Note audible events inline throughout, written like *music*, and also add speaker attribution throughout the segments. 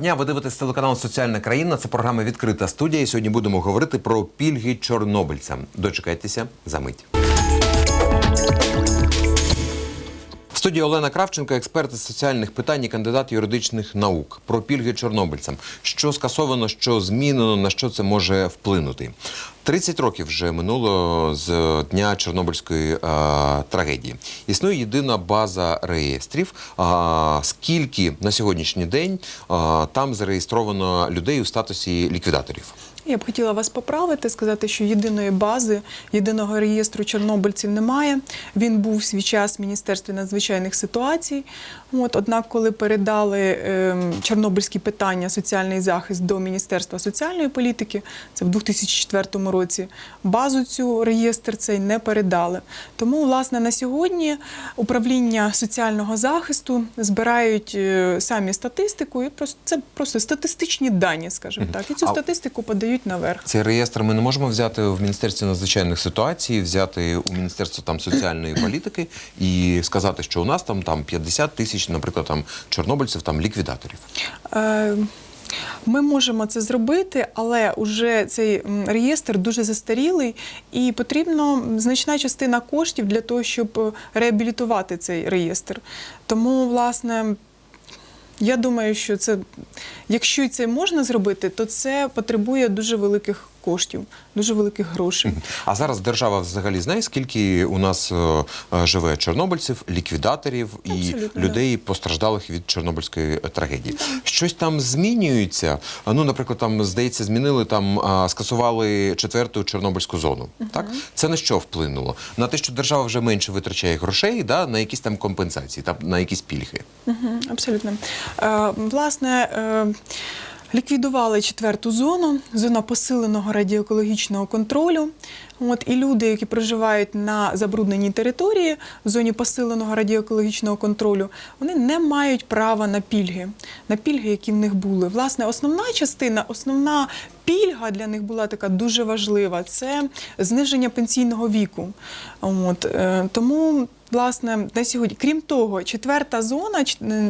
Speaker 1: дня. Ви дивитесь телеканал Соціальна країна. Це програма Відкрита студія. І сьогодні будемо говорити про пільги чорнобильцям. Дочекайтеся за мить. Студії Олена Кравченко, експерт із соціальних питань і кандидат юридичних наук про пільги чорнобильцям. Що скасовано, що змінено, на що це може вплинути. 30 років вже минуло з дня Чорнобильської е, трагедії. Існує єдина база реєстрів. А, скільки на сьогоднішній день а, там зареєстровано людей у статусі ліквідаторів?
Speaker 2: Я б хотіла вас поправити, сказати, що єдиної бази, єдиного реєстру чорнобильців немає. Він був в свій час в Міністерстві надзвичайних ситуацій. От, однак, коли передали е, чорнобильські питання, соціальний захист до Міністерства соціальної політики, це в 2004 році, базу цю реєстр цей не передали. Тому, власне, на сьогодні управління соціального захисту збирають е, самі статистику, і просто це просто статистичні дані, скажімо так. І цю статистику подають наверх.
Speaker 1: Цей реєстр ми не можемо взяти в Міністерстві надзвичайних ситуацій, взяти у Міністерство там соціальної політики і сказати, що у нас там там 50 тисяч, наприклад, там чорнобильців, там ліквідаторів.
Speaker 2: Е, Ми можемо це зробити, але уже цей реєстр дуже застарілий, і потрібно значна частина коштів для того, щоб е, реабілітувати цей реєстр. Тому, власне, я думаю, що це, якщо це можна зробити, то це потребує дуже великих коштів, дуже великих грошей.
Speaker 1: А зараз держава взагалі знає, скільки у нас е, е, живе чорнобильців, ліквідаторів і
Speaker 2: Абсолютно,
Speaker 1: людей, постраждалих від чорнобильської е, трагедії. Щось там змінюється. Ну, наприклад, там здається, змінили там, скасували четверту чорнобильську зону. Так це на що вплинуло? На те, що держава вже менше витрачає грошей, да, на якісь там компенсації, там на якісь пільги.
Speaker 2: Мгм, Абсолютно. Е, Власне, е, ліквідували четверту зону, зона посиленого радіоекологічного контролю. От, і люди, які проживають на забрудненій території в зоні посиленого радіоекологічного контролю, вони не мають права на пільги, на пільги, які в них були. Власне, основна частина, основна пільга для них була така дуже важлива це зниження пенсійного віку. От, е, тому Власне, на сьогодні, крім того, четверта зона,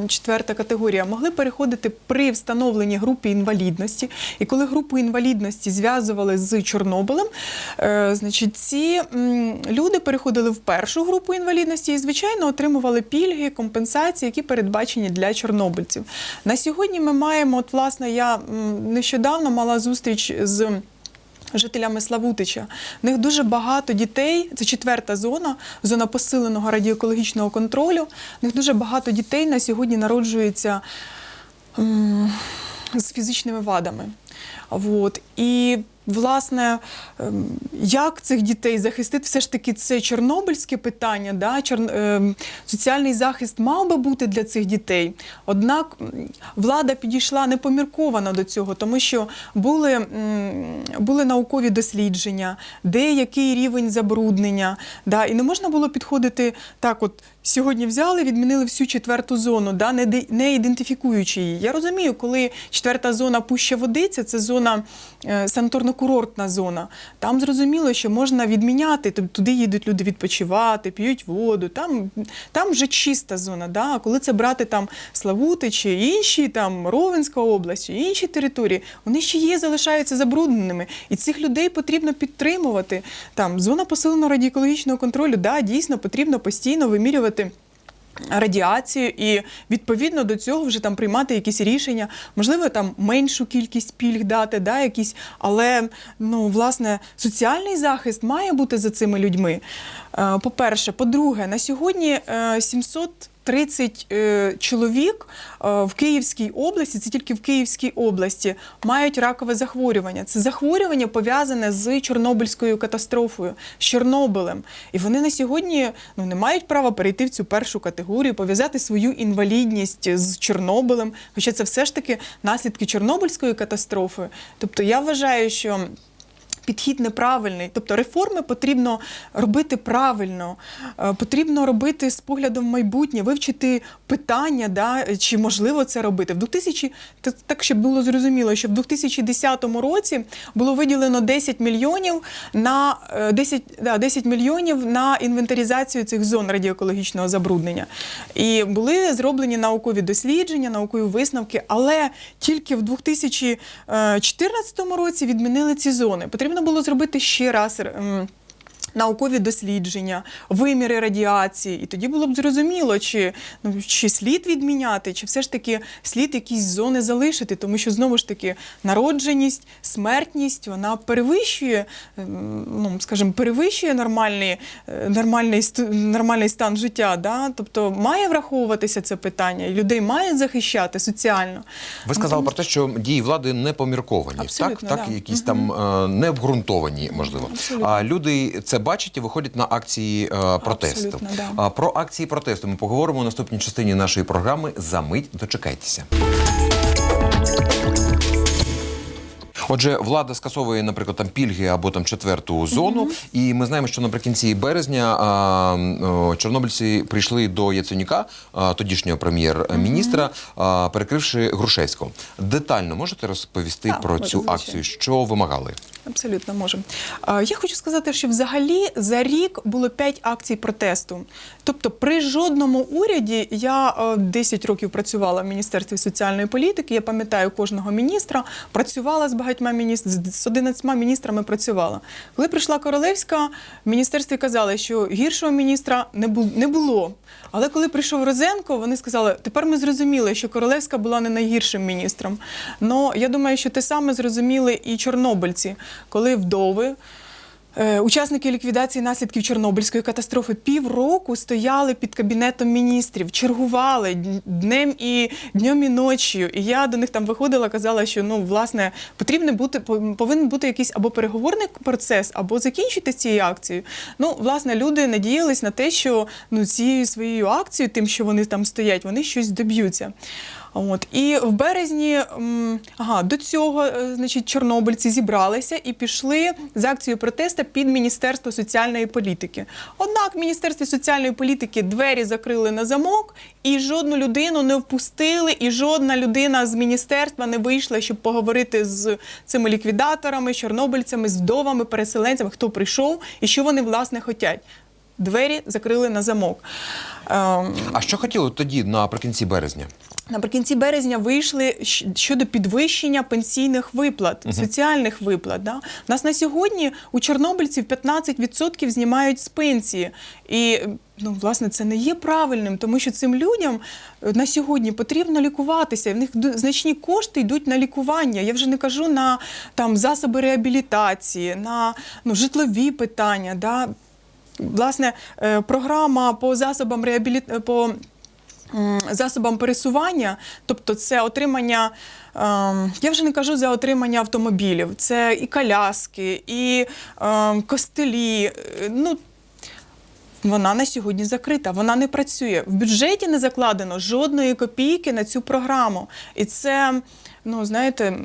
Speaker 2: четверта категорія могли переходити при встановленні групи інвалідності. І коли групу інвалідності зв'язували з Чорнобилем, е, значить, ці люди переходили в першу групу інвалідності і, звичайно, отримували пільги, компенсації, які передбачені для чорнобильців. На сьогодні ми маємо, от, власне, я нещодавно мала зустріч з. Жителями Славутича. В них дуже багато дітей. Це четверта зона, зона посиленого радіоекологічного контролю. В них дуже багато дітей на сьогодні народжується з фізичними вадами. От. І, власне, ем, як цих дітей захистити? Все ж таки, це чорнобильське питання. Да? Чор... ем, Соціальний захист мав би бути для цих дітей. Однак влада підійшла непомірковано до цього, тому що були, були наукові дослідження, де який рівень забруднення. Да? І не можна було підходити так, от сьогодні взяли, відмінили всю четверту зону, да? не, не ідентифікуючи її. Я розумію, коли четверта зона пуща водиця, це зона е, санаторно-курортна зона. Там зрозуміло, що можна відміняти, тобто туди їдуть люди відпочивати, п'ють воду. Там, там вже чиста зона. Да? А коли це брати там Славути чи інші, там Ровенська область, чи інші території, вони ще є, залишаються забрудненими. І цих людей потрібно підтримувати. Там зона посиленого радіоекологічного контролю, да, дійсно потрібно постійно вимірювати посилити. Радіацію і відповідно до цього вже там приймати якісь рішення, можливо, там меншу кількість пільг дати, да, якісь, але ну, власне, соціальний захист має бути за цими людьми. Е, по-перше, по-друге, на сьогодні е, 700 30 е, чоловік е, в Київській області, це тільки в Київській області, мають ракове захворювання. Це захворювання пов'язане з Чорнобильською катастрофою, з Чорнобилем. І вони на сьогодні ну, не мають права перейти в цю першу категорію, пов'язати свою інвалідність з Чорнобилем. Хоча це все ж таки наслідки Чорнобильської катастрофи. Тобто я вважаю, що підхід неправильний. Тобто реформи потрібно робити правильно, е, потрібно робити з поглядом в майбутнє, вивчити питання, да, чи можливо це робити. В 2000, так- щоб було зрозуміло, що в 2010 році було виділено 10 мільйонів на е, 10, да, 10 мільйонів на інвентаризацію цих зон радіоекологічного забруднення. І були зроблені наукові дослідження, наукові висновки, але тільки в 2014 році відмінили ці зони. Потрібно було зробити ще раз. Наукові дослідження, виміри радіації, і тоді було б зрозуміло, чи, ну, чи слід відміняти, чи все ж таки слід якісь зони залишити, тому що знову ж таки народженість, смертність вона перевищує, ем, ну скажімо, перевищує нормальний, е, нормальний, нормальний стан життя. Да? Тобто має враховуватися це питання, і людей мають захищати соціально.
Speaker 1: Ви сказали про те, що дії влади не помірковані,
Speaker 2: Абсолютно,
Speaker 1: так, так
Speaker 2: да.
Speaker 1: якісь там е, не обґрунтовані, можливо.
Speaker 2: Абсолютно.
Speaker 1: А люди це бачать і виходять на акції е, протесту.
Speaker 2: Да.
Speaker 1: А про акції протесту ми поговоримо у наступній частині нашої програми. За мить дочекайтеся. Отже, влада скасовує, наприклад, там пільги або там четверту зону, і ми знаємо, що наприкінці березня а, чорнобильці прийшли до Яценюка, а, тодішнього прем'єр-міністра, а, перекривши Грушевського. Детально можете розповісти
Speaker 2: Так,
Speaker 1: про цю
Speaker 2: звичайно.
Speaker 1: акцію? Що вимагали?
Speaker 2: Абсолютно можемо. Я хочу сказати, що взагалі за рік було 5 акцій протесту. Тобто, при жодному уряді я е, 10 років працювала в Міністерстві соціальної політики. Я пам'ятаю кожного міністра, працювала з багатьма міністрами, з 11 міністрами працювала. Коли прийшла Королевська, в міністерстві казали, що гіршого міністра не було. Але коли прийшов Розенко, вони сказали, тепер ми зрозуміли, що Королевська була не найгіршим міністром. Ну я думаю, що те саме зрозуміли і чорнобильці, коли вдови. Е, Учасники ліквідації наслідків Чорнобильської катастрофи півроку стояли під кабінетом міністрів, чергували днем і днем і ночі. І я до них там виходила, казала, що ну власне потрібно бути по- повинен бути якийсь або переговорний процес, або закінчити цією акцією. Ну, власне, люди надіялись на те, що ну цією своєю акцією, тим, що вони там стоять, вони щось доб'ються. От і в березні, ага, до цього, е, значить, чорнобильці зібралися і пішли з акцією протесту під Міністерство соціальної політики. Однак в Міністерстві соціальної політики двері закрили на замок, і жодну людину не впустили, і жодна людина з міністерства не вийшла, щоб поговорити з цими ліквідаторами, чорнобильцями, з вдовами, переселенцями, хто прийшов і що вони власне хотять. Двері закрили на замок. Ем,
Speaker 1: А що хотіли тоді наприкінці березня?
Speaker 2: Наприкінці березня вийшли щодо підвищення пенсійних виплат, соціальних виплат. Да? У нас на сьогодні у чорнобильців 15% знімають з пенсії. І ну, власне це не є правильним, тому що цим людям е, на сьогодні потрібно лікуватися. В них значні кошти йдуть на лікування. Я вже не кажу на там засоби реабілітації, на ну, житлові питання. Да? Власне, е, програма по засобам реабілітації. Засобам пересування, тобто це отримання. ем, Я вже не кажу за отримання автомобілів, це і коляски, і ем, костелі. е, Ну, вона на сьогодні закрита, вона не працює. В бюджеті не закладено жодної копійки на цю програму. І це, ну знаєте,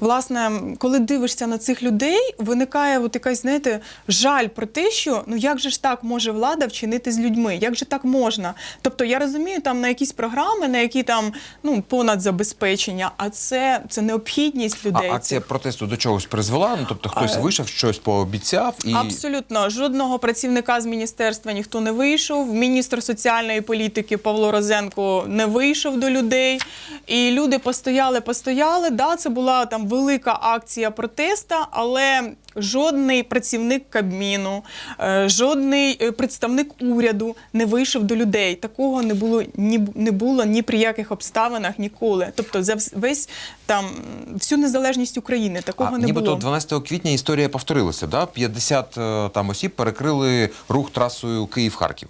Speaker 2: власне, коли дивишся на цих людей, виникає от якась, знаєте, жаль про те, що ну як же ж так може влада вчинити з людьми? Як же так можна? Тобто я розумію, там на якісь програми, на які там ну понад забезпечення, а це, це необхідність людей.
Speaker 1: А акція протесту до чогось призвела? Ну тобто хтось
Speaker 2: А,
Speaker 1: вийшов, щось пообіцяв і
Speaker 2: Абсолютно жодного працівника з міністерства ніхто не вийшов. Міністр соціальної політики Павло Розенко не вийшов до людей. І люди постояли, постояли. Да, це була там велика акція протеста, але жодний працівник Кабміну, е, жодний е, представник уряду не вийшов до людей. Такого не було ні не було ні при яких обставинах ніколи. Тобто за весь там всю незалежність України такого
Speaker 1: а,
Speaker 2: не
Speaker 1: нібито
Speaker 2: було.
Speaker 1: 12 квітня історія повторилася. Да? 50 е, там осіб перекрили рух трасою Київ-Харків.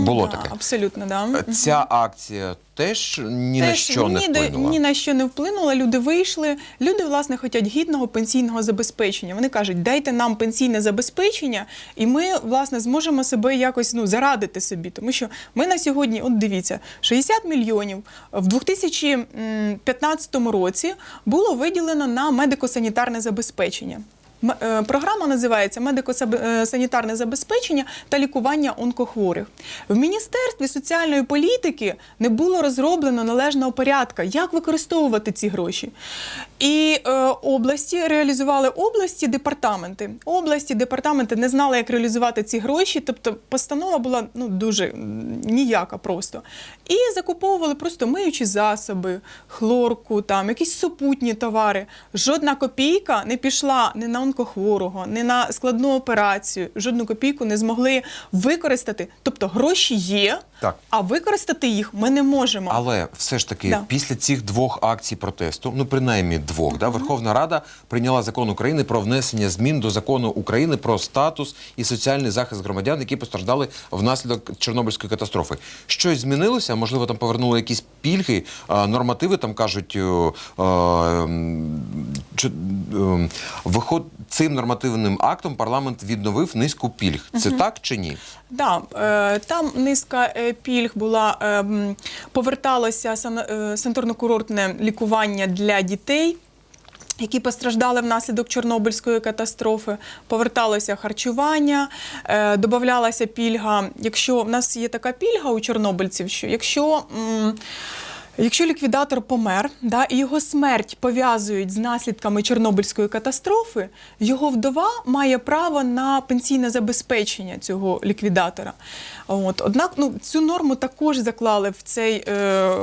Speaker 1: Було
Speaker 2: Да,
Speaker 1: таке.
Speaker 2: Абсолютно, да.
Speaker 1: Ця акція теж ні на що не
Speaker 2: ні, до-
Speaker 1: вплинула.
Speaker 2: ні на що не вплинула. Люди вийшли. Люди, власне, хочуть гідного пенсійного забезпечення. Вони кажуть, дайте нам пенсійне забезпечення, і ми, власне, зможемо себе якось ну, зарадити собі. Тому що ми на сьогодні, от дивіться, 60 мільйонів в 2015 році було виділено на медико-санітарне забезпечення. Е, Програма називається медико-санітарне забезпечення та лікування онкохворих. В Міністерстві соціальної політики не було розроблено належного порядка, як використовувати ці гроші. І е, області реалізували області департаменти. Області департаменти не знали, як реалізувати ці гроші. Тобто постанова була ну дуже ніяка просто. І закуповували просто миючі засоби, хлорку, там якісь супутні товари. Жодна копійка не пішла ні на онкохворого, ні на складну операцію. Жодну копійку не змогли використати. Тобто гроші є,
Speaker 1: Так.
Speaker 2: а використати їх ми не можемо.
Speaker 1: Але все ж таки,
Speaker 2: Да.
Speaker 1: після цих двох акцій протесту, ну принаймні двох, да, Верховна Рада прийняла закон України про внесення змін до закону України про статус і соціальний захист громадян, які постраждали внаслідок Чорнобильської катастрофи. Щось змінилося? Можливо, там повернули якісь пільги, а, нормативи там кажуть, м, чи, ем, виход цим нормативним актом парламент відновив низку пільг. Це так чи ні?
Speaker 2: Да, е, там низка е, пільг була, е, поверталося е, санаторно-курортне лікування для дітей. Які постраждали внаслідок Чорнобильської катастрофи, поверталося харчування, додавалася пільга. Якщо в нас є така пільга у чорнобильців, що якщо Якщо ліквідатор помер, да, і його смерть пов'язують з наслідками Чорнобильської катастрофи, його вдова має право на пенсійне забезпечення цього ліквідатора. От. Однак ну, цю норму також заклали в цей. Е,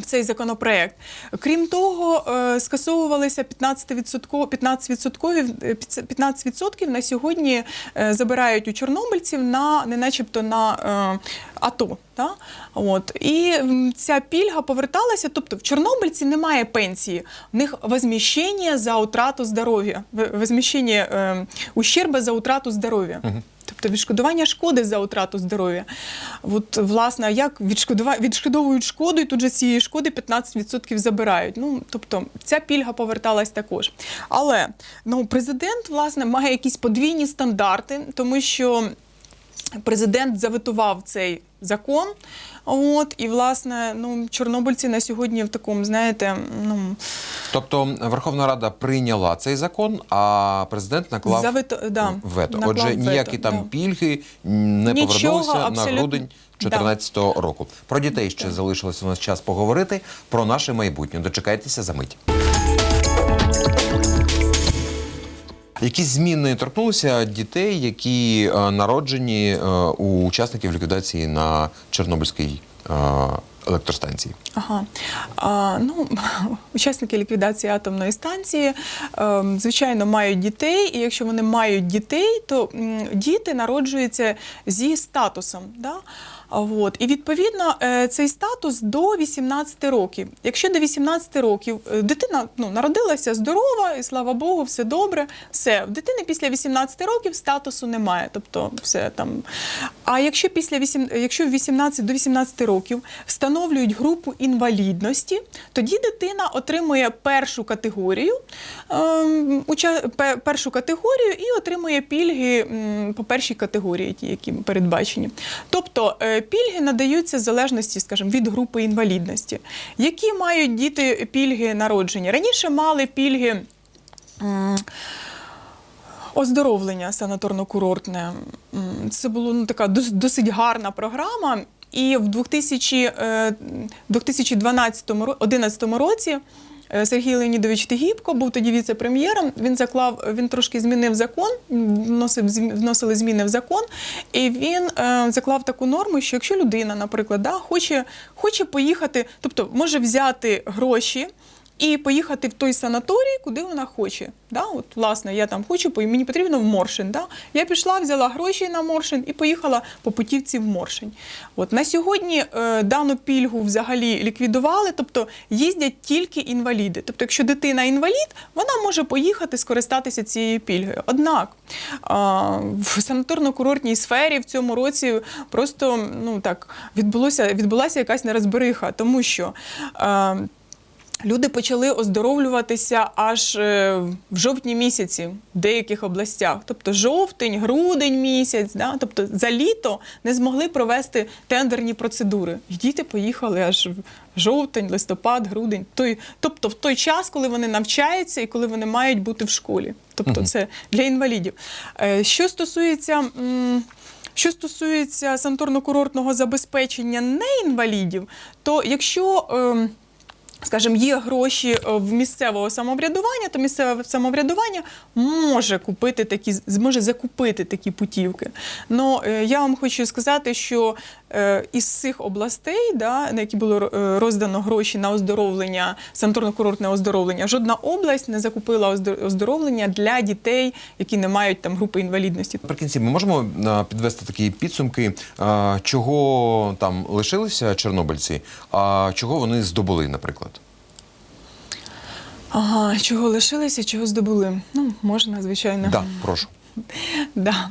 Speaker 2: в цей законопроект. Крім того, е, скасовувалися 15%, 15%, е, 15% на сьогодні е, забирають у чорнобильців на не начебто на е, АТО. Та? От. І ця пільга поверталася, тобто в чорнобильці немає пенсії, в них возміщення за утрату здоров'я, возміщення ущерба за утрату здоров'я. Тобто відшкодування шкоди за утрату здоров'я. От, власне, як відшкодовують шкоду, і тут же цієї шкоди 15% забирають. Ну, тобто, ця пільга поверталась також. Але ну, президент, власне, має якісь подвійні стандарти, тому що президент заветував цей закон. От, і, власне, ну, чорнобильці на сьогодні в такому, знаєте, ну,
Speaker 1: Тобто Верховна Рада прийняла цей закон, а президент наклав
Speaker 2: Завето- да,
Speaker 1: вето.
Speaker 2: наклав
Speaker 1: Отже, ніякі
Speaker 2: вето,
Speaker 1: там
Speaker 2: да.
Speaker 1: пільги не
Speaker 2: Нічого,
Speaker 1: повернулися на
Speaker 2: абсолютно.
Speaker 1: грудень
Speaker 2: Да.
Speaker 1: року. Про дітей ще залишилося у нас час поговорити про наше майбутнє. Дочекайтеся за мить. Якісь зміни торкнулися дітей, які е, народжені е, у учасників ліквідації на Чорнобильській е, електростанції.
Speaker 2: Ага. А, ну, *laughs* учасники ліквідації атомної станції, е, звичайно, мають дітей, і якщо вони мають дітей, то діти народжуються зі статусом. Да? От. І відповідно е, цей статус до 18 років. Якщо до 18 років е, дитина ну, народилася здорова, і слава Богу, все добре, все. В дитини після 18 років статусу немає. Тобто все там. А якщо після 8, якщо в 18 до 18 років встановлюють групу інвалідності, тоді дитина отримує першу категорію, ем, першу категорію і отримує пільги по першій категорії, ті, які передбачені. Тобто е, пільги надаються в залежності, скажімо, від групи інвалідності. Які мають діти пільги народження? Раніше мали пільги. Оздоровлення санаторно-курортне. Це була ну, така дос- досить гарна програма. І в 2000, е, 2012-2011 році е, Сергій Леонідович Тегібко був тоді віце-прем'єром. Він заклав, він трошки змінив закон, вносив, вносили зміни в закон, і він е, заклав таку норму, що якщо людина, наприклад, да, хоче, хоче поїхати, тобто може взяти гроші і поїхати в той санаторій, куди вона хоче. Да? От, власне, я там хочу, мені потрібно в Моршин. Да? Я пішла, взяла гроші на Моршин і поїхала по путівці в Моршин. От, на сьогодні е, дану пільгу взагалі ліквідували, тобто їздять тільки інваліди. Тобто, якщо дитина інвалід, вона може поїхати скористатися цією пільгою. Однак а, в санаторно-курортній сфері в цьому році просто ну так відбулося відбулася якась нерозбериха, тому що. е, Люди почали оздоровлюватися аж е, в жовтні місяці в деяких областях. Тобто жовтень, грудень місяць, да? тобто за літо не змогли провести тендерні процедури. І діти поїхали аж в жовтень, листопад, грудень. Той, тобто в той час, коли вони навчаються і коли вони мають бути в школі. Тобто це для інвалідів. Е, Що стосується. що стосується санаторно-курортного забезпечення неінвалідів, то якщо ем, скажімо, є гроші е, в місцевого самоврядування, то місцеве самоврядування може купити такі, зможе закупити такі путівки. Е, я вам хочу сказати, що е, із цих областей, да, на які було роздано гроші на оздоровлення, санаторно-курортне оздоровлення, жодна область не закупила оздор- оздоровлення для дітей, які не мають там групи інвалідності.
Speaker 1: Наприкінці ми можемо підвести такі підсумки, чого там лишилися чорнобильці, а чого вони здобули, наприклад.
Speaker 2: Ага, чого лишилися, чого здобули? Ну, можна, звичайно.
Speaker 1: Да, прошу.
Speaker 2: Да.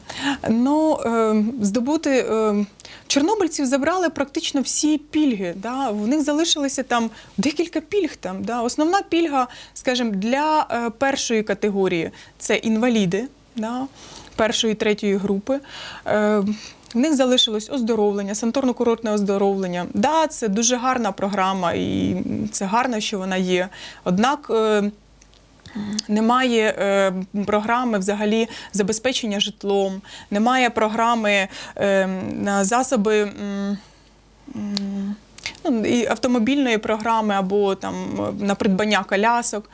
Speaker 2: Ну, е, здобути е, чорнобильців забрали практично всі пільги. Да? В них залишилося там декілька пільг. Там, да? Основна пільга, скажімо, для е, першої категорії це інваліди да? першої третьої групи. В них залишилось оздоровлення, санаторно-курортне оздоровлення. Да, це дуже гарна програма, і це гарно, що вона є. Однак е, немає е, програми взагалі забезпечення житлом, немає програми е, на засоби. Ну, і автомобільної програми або там на придбання колясок.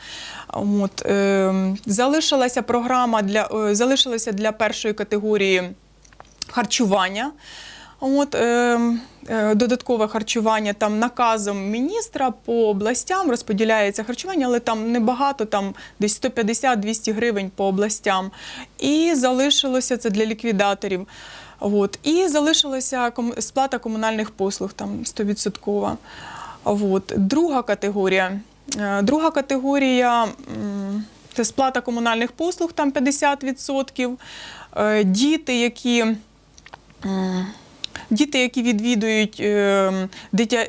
Speaker 2: От, е, залишилася програма для е, залишилася для першої категорії харчування. От, е, е, додаткове харчування там наказом міністра по областям розподіляється харчування, але там небагато, там десь 150-200 гривень по областям. І залишилося це для ліквідаторів. От. І залишилася сплата комунальних послуг там 100%. От. Друга категорія. Е, Друга категорія це сплата комунальних послуг, там 50%. Е, Діти, які. Діти, які відвідують е, дитя,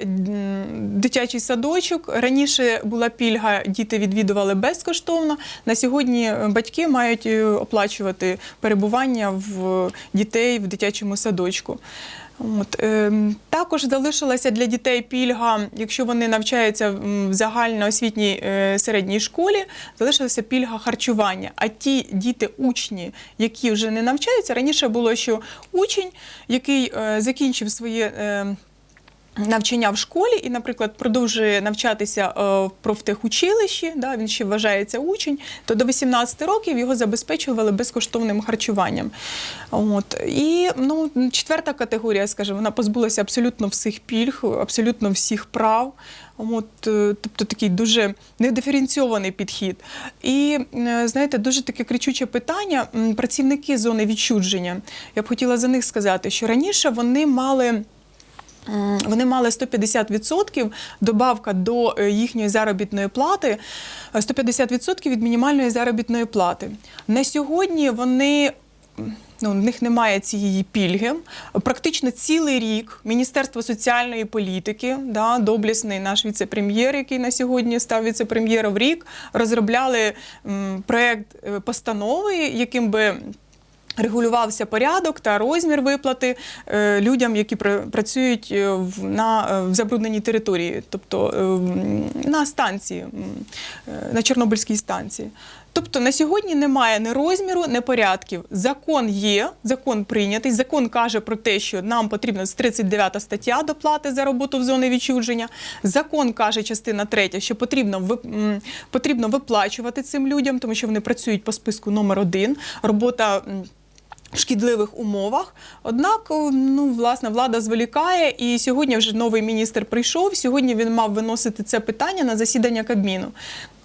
Speaker 2: дитячий садочок, раніше була пільга, діти відвідували безкоштовно. На сьогодні е, батьки мають е, оплачувати перебування в дітей в дитячому садочку. От, е, також залишилася для дітей пільга, якщо вони навчаються в загальноосвітній е, середній школі, залишилася пільга харчування. А ті діти, учні, які вже не навчаються, раніше було, що учень, який е, закінчив своє. Е, Навчання в школі і, наприклад, продовжує навчатися е, в профтехучилищі, да, він ще вважається учень, то до 18 років його забезпечували безкоштовним харчуванням. От. І ну, четверта категорія, скажімо, вона позбулася абсолютно всіх пільг, абсолютно всіх прав. От, е, тобто такий дуже недиференційований підхід. І е, знаєте, дуже таке кричуче питання. Працівники зони відчудження. Я б хотіла за них сказати, що раніше вони мали. М, Вони мали 150% добавка до е, їхньої заробітної плати, е, 150% від мінімальної заробітної плати. На сьогодні вони. Ну, в них немає цієї пільги. Практично цілий рік Міністерство соціальної політики, да, доблісний наш віце-прем'єр, який на сьогодні став віце-прем'єром рік, розробляли м, проект е, постанови, яким би Регулювався порядок та розмір виплати е, людям, які пр- працюють е, на е, в забрудненій території, тобто на станції, на Чорнобильській станції. Тобто на сьогодні немає ні розміру, ні порядків. Закон є, закон прийнятий. Закон каже про те, що нам потрібна 39 стаття доплати за роботу в зоні відчудження. Закон каже, частина 3, що потрібно потрібно виплачувати цим людям, тому що вони працюють по списку номер один. Робота. Шкідливих умовах. Однак, ну, власне, влада зволікає, і сьогодні вже новий міністр прийшов. Сьогодні він мав виносити це питання на засідання Кабміну.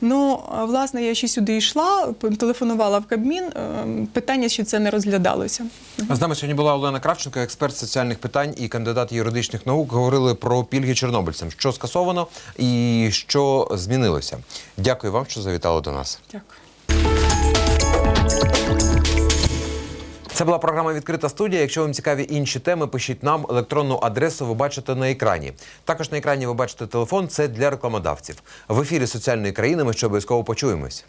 Speaker 2: Ну, власне, я ще сюди йшла, телефонувала в Кабмін. е, Питання ще це не розглядалося.
Speaker 1: А З нами сьогодні була Олена Кравченко, експерт соціальних питань і кандидат юридичних наук. Говорили про пільги чорнобильцям, що скасовано і що змінилося. Дякую вам, що завітали до нас.
Speaker 2: Дякую.
Speaker 1: Це була програма Відкрита студія. Якщо вам цікаві інші теми, пишіть нам електронну адресу. Ви бачите на екрані. Також на екрані ви бачите телефон. Це для рекламодавців. В ефірі соціальної країни. Ми ще обов'язково почуємось.